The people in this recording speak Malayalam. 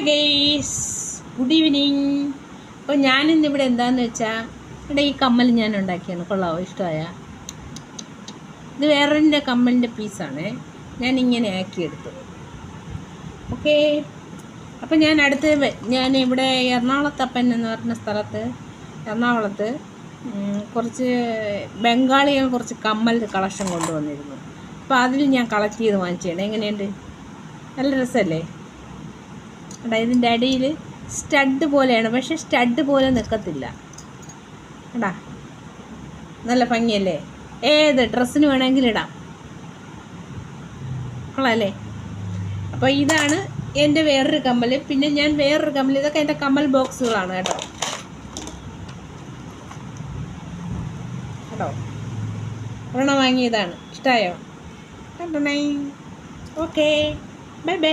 ഹായ് ഗെയ്സ് ഗുഡ് ഈവനിങ് അപ്പോൾ ഞാനിന്ന് ഇവിടെ എന്താണെന്ന് വെച്ചാൽ ഇവിടെ ഈ കമ്മൽ ഞാൻ ഉണ്ടാക്കിയാണ്. കൊള്ളാവോ? ഇഷ്ടമായ. ഇത് വേറൊരു കമ്മലിന്റെ പീസാണ് ഞാൻ ഇങ്ങനെ ആക്കിയെടുത്തു. ഓക്കെ അപ്പോൾ ഞാൻ അടുത്ത് ഞാൻ ഇവിടെ എറണാകുളത്തപ്പൻ എന്ന് പറഞ്ഞ സ്ഥലത്ത് എറണാകുളത്ത് കുറച്ച് ബംഗാളികൾ കുറച്ച് കമ്മൽ കളക്ഷൻ കൊണ്ടുവന്നിരുന്നു. അപ്പോൾ അതിൽ ഞാൻ കളക്ട് ചെയ്ത് വാങ്ങിച്ചാണ് എങ്ങനെയുണ്ട്? നല്ല രസമല്ലേ എടാ ഇതിന്റെ അടിയിൽ സ്റ്റഡ് പോലെയാണ്. പക്ഷെ സ്റ്റഡ് പോലെ നിൽക്കത്തില്ല. എടാ നല്ല ഭംഗിയല്ലേ? ഏത് ഡ്രസ്സിന് വേണമെങ്കിൽ ഇടാം. കൊള്ളാല്ലേ? അപ്പോൾ ഇതാണ് എന്റെ വേറൊരു കമ്മൽ പിന്നെ ഞാൻ വേറൊരു കമ്മൽ ഇതൊക്കെ എന്റെ കമ്മൽ ബോക്സുകളാണ് കേട്ടോ. കേട്ടോ? ഒരെണ്ണം വാങ്ങിയതാണ്. ഇഷ്ടമായോ ഓക്കെ. Bye bye.